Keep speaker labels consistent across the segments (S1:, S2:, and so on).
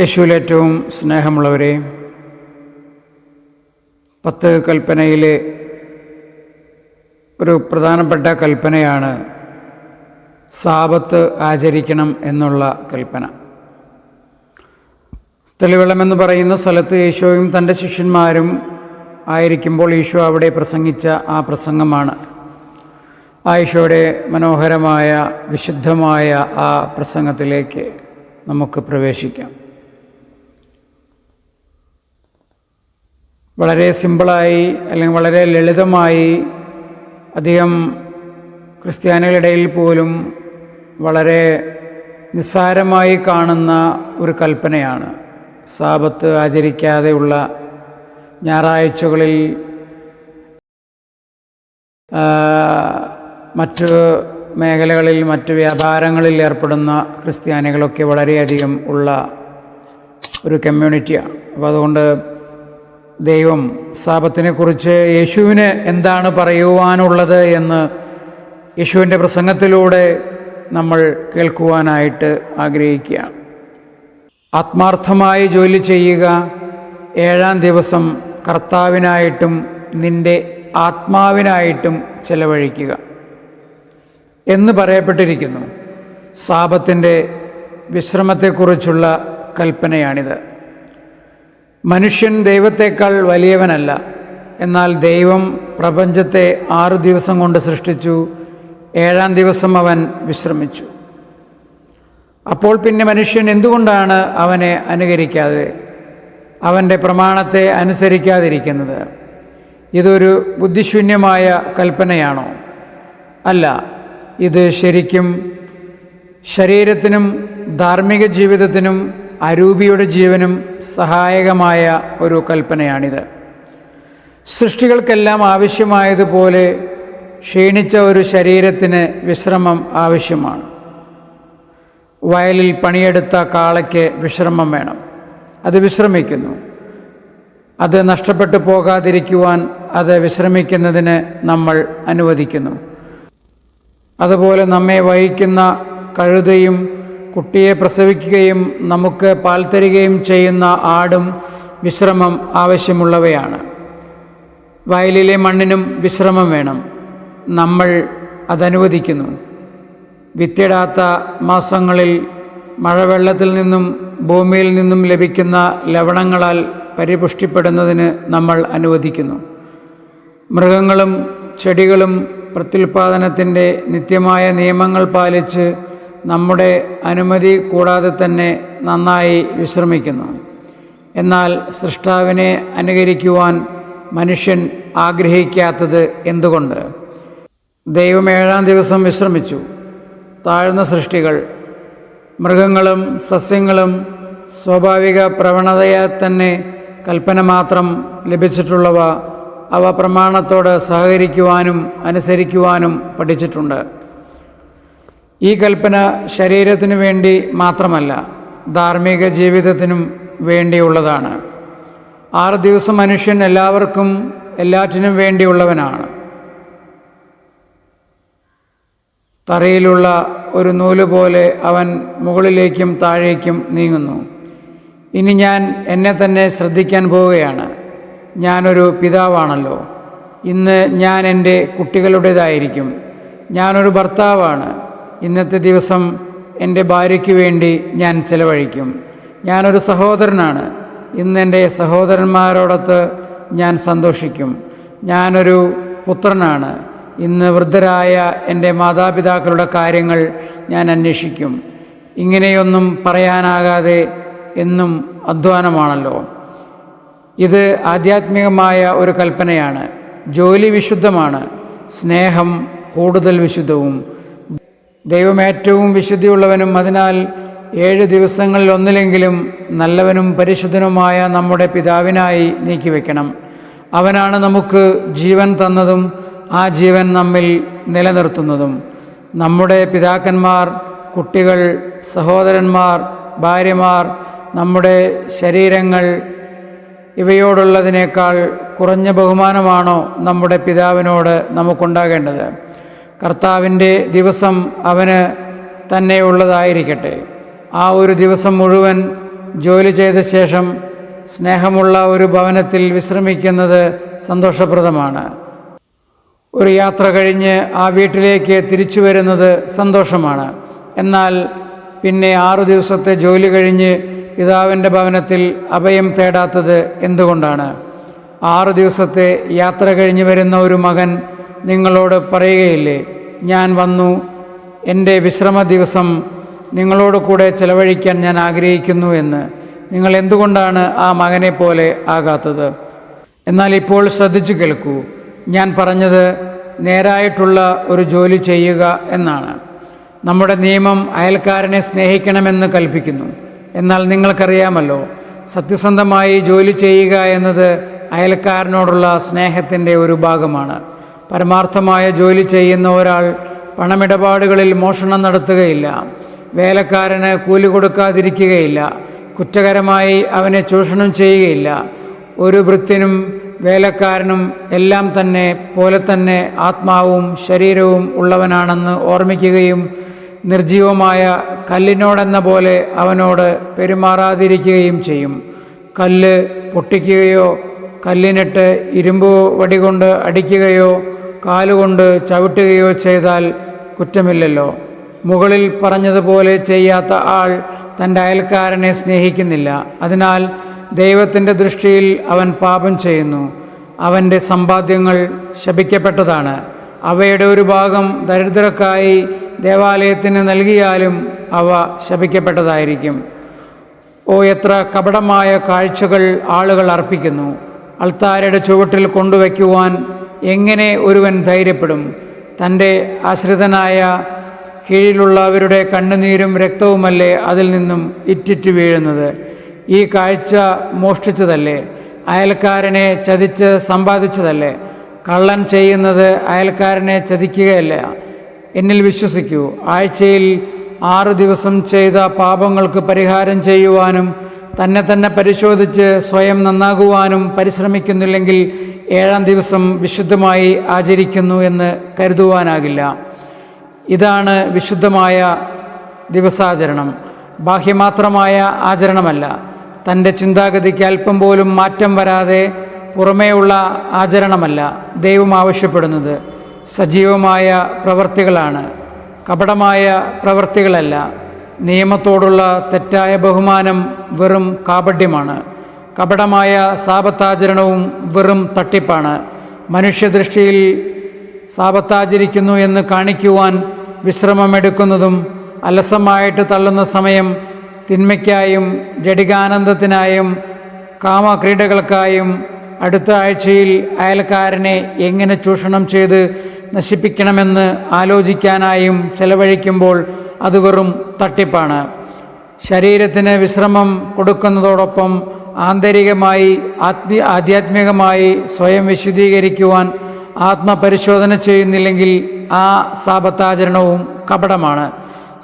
S1: യേശുവിലേറ്റവും സ്നേഹമുള്ളവരെ പത്ത് കൽപ്പനയിലെ ഒരു പ്രധാനപ്പെട്ട കൽപ്പനയാണ് സാപത്ത് ആചരിക്കണം എന്നുള്ള കൽപ്പന. തെളിവെള്ളമെന്ന് പറയുന്ന സ്ഥലത്ത് ഈശോയും തന്റെ ശിഷ്യന്മാരും ആയിരിക്കുമ്പോൾ ഈശോ അവിടെ പ്രസംഗിച്ച ആ പ്രസംഗമാണ്. ആ ഈശോയുടെ മനോഹരമായ വിശുദ്ധമായ ആ പ്രസംഗത്തിലേക്ക് നമുക്ക് പ്രവേശിക്കാം. വളരെ സിമ്പിളായി അല്ലെങ്കിൽ വളരെ ലളിതമായി അധികം ക്രിസ്ത്യാനികളിടയിൽ പോലും വളരെ നിസ്സാരമായി കാണുന്ന ഒരു കൽപ്പനയാണ്. സാപത്ത് ആചരിക്കാതെയുള്ള ഞായറാഴ്ചകളിൽ മറ്റ് മേഖലകളിൽ മറ്റ് വ്യാപാരങ്ങളിൽ ഏർപ്പെടുന്ന ക്രിസ്ത്യാനികളൊക്കെ വളരെയധികം ഉള്ള ഒരു കമ്മ്യൂണിറ്റിയാണ്. അപ്പോൾ അതുകൊണ്ട് ദൈവം സാപത്തിനെക്കുറിച്ച് യേശുവിന് എന്താണ് പറയുവാനുള്ളത് എന്ന് യേശുവിന്റെ പ്രസംഗത്തിലൂടെ നമ്മൾ കേൾക്കുവാനായിട്ട് ആഗ്രഹിക്കുകയാണ് ആത്മാർത്ഥമായി ജോലി ചെയ്യുക. ഏഴാം ദിവസം കർത്താവിനായിട്ടും നിന്റെ ആത്മാവിനായിട്ടും ചെലവഴിക്കുക എന്ന് പറയപ്പെട്ടിരിക്കുന്നു. സാപത്തിന്റെ വിശ്രമത്തെക്കുറിച്ചുള്ള കൽപ്പനയാണിത്. മനുഷ്യൻ ദൈവത്തേക്കാൾ വലിയവനല്ല. എന്നാൽ ദൈവം പ്രപഞ്ചത്തെ ആറു ദിവസം കൊണ്ട് സൃഷ്ടിച്ചു ഏഴാം ദിവസം അവൻ വിശ്രമിച്ചു. അപ്പോൾ പിന്നെ മനുഷ്യൻ എന്തുകൊണ്ടാണ് അവനെ അനുകരിക്കാതെ? അവന്റെ പ്രമാണത്തെ അനുസരിക്കാതിരിക്കുന്നത്. ഇതൊരു ബുദ്ധിശൂന്യമായ കൽപ്പനയാണോ? അല്ല ഇത് ശരിക്കും ശരീരത്തിനും ധാർമ്മിക ജീവിതത്തിനും അരൂപിയുടെ ജീവനും സഹായകമായ ഒരു കൽപ്പനയാണിത്. സൃഷ്ടികൾക്കെല്ലാം ആവശ്യമായതുപോലെ ക്ഷീണിച്ച ഒരു ശരീരത്തിന് വിശ്രമം ആവശ്യമാണ്. വയലിൽ പണിയെടുത്ത കാളയ്ക്ക് വിശ്രമം വേണം. അത് വിശ്രമിക്കുന്നു. അത് നഷ്ടപ്പെട്ടു പോകാതിരിക്കുവാൻ അത് വിശ്രമിക്കുന്നതിന് നമ്മൾ അനുവദിക്കുന്നു. അതുപോലെ നമ്മെ വഹിക്കുന്ന കഴുതയും കുട്ടിയെ പ്രസവിക്കുകയും നമുക്ക് പാൽ തരികയും ചെയ്യുന്ന ആടും വിശ്രമം ആവശ്യമുള്ളവയാണ്. വയലിലെ മണ്ണിനും വിശ്രമം വേണം. നമ്മൾ അതനുവദിക്കുന്നു. വിത്തിടാത്ത മാസങ്ങളിൽ മഴവെള്ളത്തിൽ നിന്നും ഭൂമിയിൽ നിന്നും ലഭിക്കുന്ന ലവണങ്ങളാൽ പരിപുഷ്ടിപ്പെടുന്നതിന് നമ്മൾ അനുവദിക്കുന്നു. മൃഗങ്ങളും ചെടികളും പ്രത്യുൽപാദനത്തിന്റെ നിത്യമായ നിയമങ്ങൾ പാലിച്ച് നമ്മുടെ അനുമതി കൂടാതെ തന്നെ നന്നായി വിശ്രമിക്കുന്നു. എന്നാൽ സൃഷ്ടാവിനെ അനുകരിക്കുവാൻ മനുഷ്യൻ ആഗ്രഹിക്കാത്തത് എന്തുകൊണ്ട്? ദൈവം ഏഴാം ദിവസം വിശ്രമിച്ചു. താഴ്ന്ന സൃഷ്ടികൾ മൃഗങ്ങളും സസ്യങ്ങളും സ്വാഭാവിക പ്രവണതയെ തന്നെ കൽപ്പന മാത്രം ലഭിച്ചിട്ടുള്ളവ അവ പ്രമാണത്തോട് സഹകരിക്കുവാനും അനുസരിക്കുവാനും പഠിച്ചിട്ടുണ്ട്. ഈ കൽപ്പന ശരീരത്തിനു വേണ്ടി മാത്രമല്ല ധാർമ്മിക ജീവിതത്തിനും വേണ്ടിയുള്ളതാണ്. ആറ് ദിവസം മനുഷ്യൻ എല്ലാവർക്കും എല്ലാറ്റിനും വേണ്ടിയുള്ളവനാണ്. തറയിലുള്ള ഒരു നൂൽ പോലെ അവൻ മുകളിലേക്കും താഴേക്കും നീങ്ങുന്നു. ഇനി ഞാൻ എന്നെ തന്നെ ശ്രദ്ധിക്കാൻ പോവുകയാണ്. ഞാനൊരു പിതാവാണല്ലോ. ഇന്ന് ഞാൻ എന്റെ കുട്ടികളുടേതായിരിക്കും. ഞാനൊരു ഭർത്താവാണ്. ഇന്നത്തെ ദിവസം എന്റെ ഭാര്യയ്ക്ക് വേണ്ടി ഞാൻ ചിലവഴിക്കും. ഞാനൊരു സഹോദരനാണ്. ഇന്ന് എന്റെ സഹോദരന്മാരോടൊത്ത് ഞാൻ സന്തോഷിക്കും. ഞാനൊരു പുത്രനാണ്. ഇന്ന് വൃദ്ധരായ എന്റെ മാതാപിതാക്കളുടെ കാര്യങ്ങൾ ഞാൻ അന്വേഷിക്കും. ഇങ്ങനെയൊന്നും പറയാനാകാതെ എന്നും അധ്വാനമാണല്ലോ. ഇത് ആധ്യാത്മികമായ ഒരു കൽപ്പനയാണ്. ജോലി വിശുദ്ധമാണ്. സ്നേഹം കൂടുതൽ വിശുദ്ധവും ദൈവം ഏറ്റവും വിശുദ്ധിയുള്ളവനും അതിനാൽ ഏഴ് ദിവസങ്ങളിൽ ഒന്നിലെങ്കിലും നല്ലവനും പരിശുദ്ധനുമായ നമ്മുടെ പിതാവിനായി നീക്കിവെക്കണം. അവനാണ് നമുക്ക് ജീവൻ തന്നതും ആ ജീവൻ നമ്മിൽ നിലനിർത്തുന്നതും. നമ്മുടെ പിതാക്കന്മാർ കുട്ടികൾ സഹോദരന്മാർ ഭാര്യമാർ നമ്മുടെ ശരീരങ്ങൾ ഇവയോടുള്ളതിനേക്കാൾ കുറഞ്ഞ ബഹുമാനമാണോ നമ്മുടെ പിതാവിനോട് നമുക്കുണ്ടാകേണ്ടത്? കർത്താവിന്റെ ദിവസം അവന് തന്നെയുള്ളതായിരിക്കട്ടെ ആ ഒരു ദിവസം മുഴുവൻ ജോലി ചെയ്ത ശേഷം സ്നേഹമുള്ള ഒരു ഭവനത്തിൽ വിശ്രമിക്കുന്നത് സന്തോഷപ്രദമാണ്. ഒരു യാത്ര കഴിഞ്ഞ് ആ വീട്ടിലേക്ക് തിരിച്ചു വരുന്നത് സന്തോഷമാണ്. എന്നാൽ പിന്നെ ആറു ദിവസത്തെ ജോലി കഴിഞ്ഞ് പിതാവിന്റെ ഭവനത്തിൽ അഭയം തേടാത്തത് എന്തുകൊണ്ടാണ്? ആറു ദിവസത്തെ യാത്ര കഴിഞ്ഞ് വരുന്ന ഒരു മകൻ നിങ്ങളോട് പറയുകയില്ലേ ഞാൻ വന്നു. എന്റെ വിശ്രമ ദിവസം നിങ്ങളോട് കൂടെ ചെലവഴിക്കാൻ ഞാൻ ആഗ്രഹിക്കുന്നു എന്ന്. നിങ്ങൾ എന്തുകൊണ്ടാണ് ആ മകനെ പോലെ ആകാത്തത്? എന്നാൽ ഇപ്പോൾ ശ്രദ്ധിച്ചു കേൾക്കൂ. ഞാൻ പറഞ്ഞത് നേരായിട്ടുള്ള ഒരു ജോലി ചെയ്യുക എന്നാണ്. നമ്മുടെ നിയമം അയൽക്കാരനെ സ്നേഹിക്കണമെന്ന് കൽപ്പിക്കുന്നു. എന്നാൽ നിങ്ങൾക്കറിയാമല്ലോ സത്യസന്ധമായി ജോലി ചെയ്യുക എന്നത് അയൽക്കാരനോടുള്ള സ്നേഹത്തിന്റെ ഒരു ഭാഗമാണ്. പരമാർത്ഥമായ ജോലി ചെയ്യുന്ന ഒരാൾ പണമിടപാടുകളിൽ മോഷണം നടത്തുകയില്ല. വേലക്കാരന് കൂലി കൊടുക്കാതിരിക്കുകയില്ല. കുറ്റകരമായി അവനെ ചൂഷണം ചെയ്യുകയില്ല. ഒരു വൃത്തിനും വേലക്കാരനും എല്ലാം തന്നെ പോലെ തന്നെ ആത്മാവും ശരീരവും ഉള്ളവനാണെന്ന് ഓർമ്മിക്കുകയും നിർജീവമായ കല്ലിനോടെന്ന പോലെ അവനോട് പെരുമാറാതിരിക്കുകയും ചെയ്യും. കല്ല് പൊട്ടിക്കുകയോ കല്ലിനിട്ട് ഇരുമ്പ് വടികൊണ്ട് അടിക്കുകയോ കാലുകൊണ്ട് ചവിട്ടുകയോ ചെയ്താൽ കുറ്റമില്ലല്ലോ. മുകളിൽ പറഞ്ഞതുപോലെ ചെയ്യാത്ത ആൾ തന്റെ അയൽക്കാരനെ സ്നേഹിക്കുന്നില്ല. അതിനാൽ ദൈവത്തിന്റെ ദൃഷ്ടിയിൽ അവൻ പാപം ചെയ്യുന്നു. അവന്റെ സമ്പാദ്യങ്ങൾ ശപിക്കപ്പെട്ടതാണ്. അവയുടെ ഒരു ഭാഗം ദരിദ്രർക്കായി ദേവാലയത്തിന് നൽകിയാലും അവ ശപിക്കപ്പെട്ടതായിരിക്കും. ഓ എത്ര കപടമായ കാഴ്ചകൾ ആളുകൾ അർപ്പിക്കുന്നു. അൾത്താരയുടെ ചുവട്ടിൽ കൊണ്ടുവയ്ക്കുവാൻ എങ്ങനെ ഒരുവൻ ധൈര്യപ്പെടും? തന്റെ ആശ്രിതനായ കീഴിലുള്ളവരുടെ കണ്ണുനീരും രക്തവുമല്ലേ അതിൽ നിന്നും ഇറ്റിറ്റു വീഴുന്നത്? ഈ കാഴ്ച മോഷ്ടിച്ചതല്ലേ? അയൽക്കാരനെ ചതിച്ച് സമ്പാദിച്ചതല്ലേ? കള്ളൻ ചെയ്യുന്നത് അയൽക്കാരനെ ചതിക്കുകയല്ല. എന്നിൽ വിശ്വസിക്കൂ ആഴ്ചയിൽ ആറു ദിവസം ചെയ്ത പാപങ്ങൾക്ക് പരിഹാരം ചെയ്യുവാനും തന്നെ തന്നെ പരിശോധിച്ച് സ്വയം നന്നാകുവാനും പരിശ്രമിക്കുന്നില്ലെങ്കിൽ ഏഴാം ദിവസം വിശുദ്ധമായി ആചരിക്കുന്നു എന്ന് കരുതുവാനാകില്ല. ഇതാണ് വിശുദ്ധമായ ദിവസാചരണം. ബാഹ്യമാത്രമായ ആചരണമല്ല. തന്റെ ചിന്താഗതിക്ക് അല്പം പോലും മാറ്റം വരാതെ പുറമേയുള്ള ആചരണമല്ല ദൈവം ആവശ്യപ്പെടുന്നത്. സജീവമായ പ്രവർത്തികളാണ്. കപടമായ പ്രവർത്തികളല്ല. നിയമത്തോടുള്ള തെറ്റായ ബഹുമാനം വെറും കാപഡ്യമാണ് കപടമായ സാപത്താചരണവും വെറും തട്ടിപ്പാണ്. മനുഷ്യദൃഷ്ടിയിൽ സാപത്താചരിക്കുന്നു എന്ന് കാണിക്കുവാൻ വിശ്രമമെടുക്കുന്നതും അലസമായിട്ട് തള്ളുന്ന സമയം തിന്മയ്ക്കായും ജഡികാനന്ദത്തിനായും കാമക്രീഡകൾക്കായും അടുത്ത ആഴ്ചയിൽ അയൽക്കാരനെ എങ്ങനെ ചൂഷണം ചെയ്ത് നശിപ്പിക്കണമെന്ന് ആലോചിക്കാനായും ചെലവഴിക്കുമ്പോൾ അത് വെറും തട്ടിപ്പാണ്. ശരീരത്തിന് വിശ്രമം കൊടുക്കുന്നതോടൊപ്പം ആന്തരികമായി ആത്മി ആധ്യാത്മികമായി സ്വയം വിശുദ്ധീകരിക്കുവാൻ ആത്മപരിശോധന ചെയ്യുന്നില്ലെങ്കിൽ ആ സാപത്താചരണവും കപടമാണ്.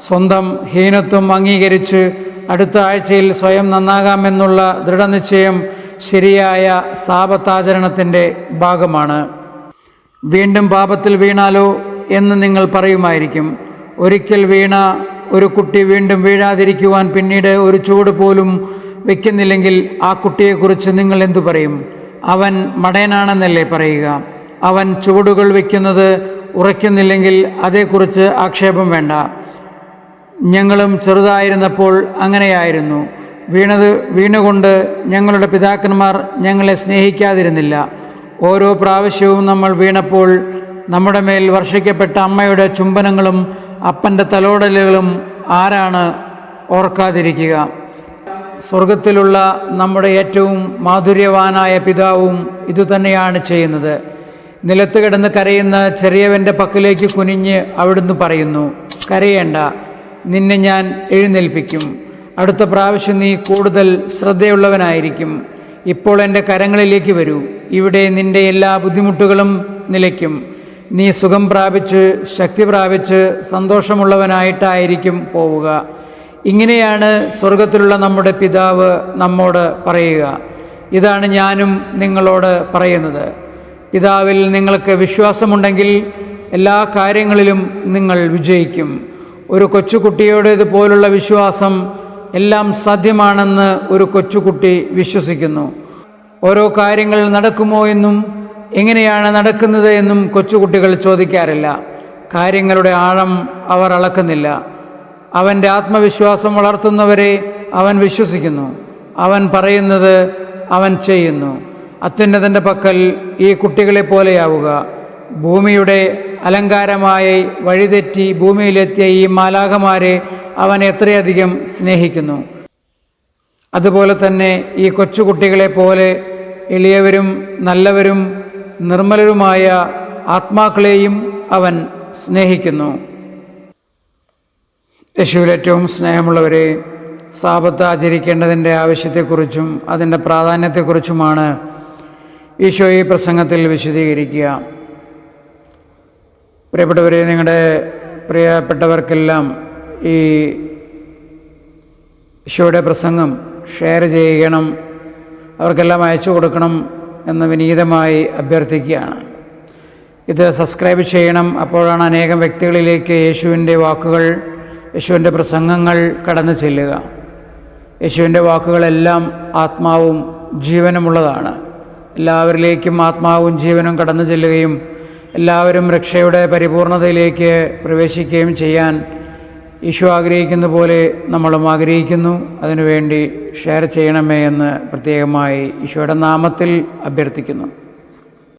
S1: സ്വന്തം ഹീനത്വം അംഗീകരിച്ച് അടുത്ത ആഴ്ചയിൽ സ്വയം നന്നാകാമെന്നുള്ള ദൃഢനിശ്ചയം ശരിയായ സാപത്താചരണത്തിന്റെ ഭാഗമാണ്. വീണ്ടും പാപത്തിൽ വീണാലോ എന്ന് നിങ്ങൾ പറയുമായിരിക്കും. ഒരിക്കൽ വീണ ഒരു കുട്ടി വീണ്ടും വീഴാതിരിക്കുവാൻ പിന്നീട് ഒരു ചൂട് പോലും വെക്കുന്നില്ലെങ്കിൽ ആ കുട്ടിയെക്കുറിച്ച് നിങ്ങൾ എന്തു പറയും? അവൻ മടയനാണെന്നല്ലേ പറയുക. അവൻ ചുവടുകൾ വയ്ക്കുന്നത് ഉറയ്ക്കുന്നില്ലെങ്കിൽ അതേക്കുറിച്ച് ആക്ഷേപം വേണ്ട. ഞങ്ങളും ചെറുതായിരുന്നപ്പോൾ അങ്ങനെയായിരുന്നു. വീണത് വീണുകൊണ്ട് ഞങ്ങളുടെ പിതാക്കന്മാർ ഞങ്ങളെ സ്നേഹിക്കാതിരുന്നില്ല. ഓരോ പ്രാവശ്യവും നമ്മൾ വീണപ്പോൾ നമ്മുടെ മേൽ വർഷിക്കപ്പെട്ട അമ്മയുടെ ചുംബനങ്ങളും അപ്പന്റെ തലോടലുകളും ആരാണ് ഓർക്കാതിരിക്കുക. സ്വർഗത്തിലുള്ള നമ്മുടെ ഏറ്റവും മാധുര്യവാനായ പിതാവും ഇതുതന്നെയാണ് ചെയ്യുന്നത്. നിലത്ത് കിടന്ന് കരയുന്ന ചെറിയവന്റെ പക്കലേക്ക് കുനിഞ്ഞ് അവിടുന്ന് പറയുന്നു കരയേണ്ട നിന്നെ ഞാൻ എഴുന്നേൽപ്പിക്കും. അടുത്ത പ്രാവശ്യം നീ കൂടുതൽ ശ്രദ്ധയുള്ളവനായിരിക്കും. ഇപ്പോൾ എന്റെ കരങ്ങളിലേക്ക് വരൂ. ഇവിടെ നിന്റെ എല്ലാ ബുദ്ധിമുട്ടുകളും നിലയ്ക്കും. നീ സുഖം പ്രാപിച്ച് ശക്തി പ്രാപിച്ച് സന്തോഷമുള്ളവനായിട്ടായിരിക്കും പോവുക. ഇങ്ങനെയാണ് സ്വർഗത്തിലുള്ള നമ്മുടെ പിതാവ് നമ്മോട് പറയുക. ഇതാണ് ഞാനും നിങ്ങളോട് പറയുന്നത്. പിതാവിൽ നിങ്ങൾക്ക് വിശ്വാസമുണ്ടെങ്കിൽ എല്ലാ കാര്യങ്ങളിലും നിങ്ങൾ വിജയിക്കും. ഒരു കൊച്ചുകുട്ടിയോട് ഇതുപോലുള്ള വിശ്വാസം എല്ലാം സാധ്യമാണെന്ന് ഒരു കൊച്ചുകുട്ടി വിശ്വസിക്കുന്നു. ഓരോ കാര്യങ്ങൾ നടക്കുമോ എന്നും എങ്ങനെയാണ് നടക്കുന്നത് എന്നും കൊച്ചുകുട്ടികൾ ചോദിക്കാറില്ല. കാര്യങ്ങളുടെ ആഴം അവർ അളക്കുന്നില്ല. അവന്റെ ആത്മവിശ്വാസം വളർത്തുന്നവരെ അവൻ വിശ്വസിക്കുന്നു. അവൻ പറയുന്നത് അവൻ ചെയ്യുന്നു. അത്യുന്നതന്റെ പക്കൽ ഈ കുട്ടികളെ പോലെയാവുക. ഭൂമിയുടെ അലങ്കാരമായി വഴിതെറ്റി ഭൂമിയിലെത്തിയ ഈ മാലാഖമാരെ അവൻ എത്രയധികം സ്നേഹിക്കുന്നു. അതുപോലെ തന്നെ ഈ കൊച്ചുകുട്ടികളെ പോലെ എളിയവരും നല്ലവരും നിർമ്മലരുമായ ആത്മാക്കളെയും അവൻ സ്നേഹിക്കുന്നു. യേശുവിൽ ഏറ്റവും സ്നേഹമുള്ളവരെ സാപത്ത് ആചരിക്കേണ്ടതിന്റെ ആവശ്യത്തെക്കുറിച്ചും അതിന്റെ പ്രാധാന്യത്തെക്കുറിച്ചുമാണ് ഈശോ ഈ പ്രസംഗത്തിൽ വിശദീകരിക്കുക. പ്രിയപ്പെട്ടവരെ നിങ്ങളുടെ പ്രിയപ്പെട്ടവർക്കെല്ലാം ഈ ഈശോയുടെ പ്രസംഗം ഷെയർ ചെയ്യണം അവർക്കെല്ലാം അയച്ചു കൊടുക്കണം എന്ന് വിനീതമായി അഭ്യർത്ഥിക്കുകയാണ്. ഇത് സബ്സ്ക്രൈബ് ചെയ്യണം. അപ്പോഴാണ് അനേകം വ്യക്തികളിലേക്ക് യേശുവിന്റെ വാക്കുകൾ യേശുവിന്റെ പ്രസംഗങ്ങൾ കടന്നു ചെല്ലുക. യേശുവിന്റെ വാക്കുകളെല്ലാം ആത്മാവും ജീവനുമുള്ളതാണ്. എല്ലാവരിലേക്കും ആത്മാവും ജീവനും കടന്നു ചെല്ലുകയും എല്ലാവരും രക്ഷയുടെ പരിപൂർണതയിലേക്ക് പ്രവേശിക്കുകയും ചെയ്യാൻ ഈശോ ആഗ്രഹിക്കുന്ന പോലെ നമ്മളും ആഗ്രഹിക്കുന്നു. അതിനുവേണ്ടി ഷെയർ ചെയ്യണമേ എന്ന് പ്രത്യേകമായി ഈശോയുടെ നാമത്തിൽ അഭ്യർത്ഥിക്കുന്നു.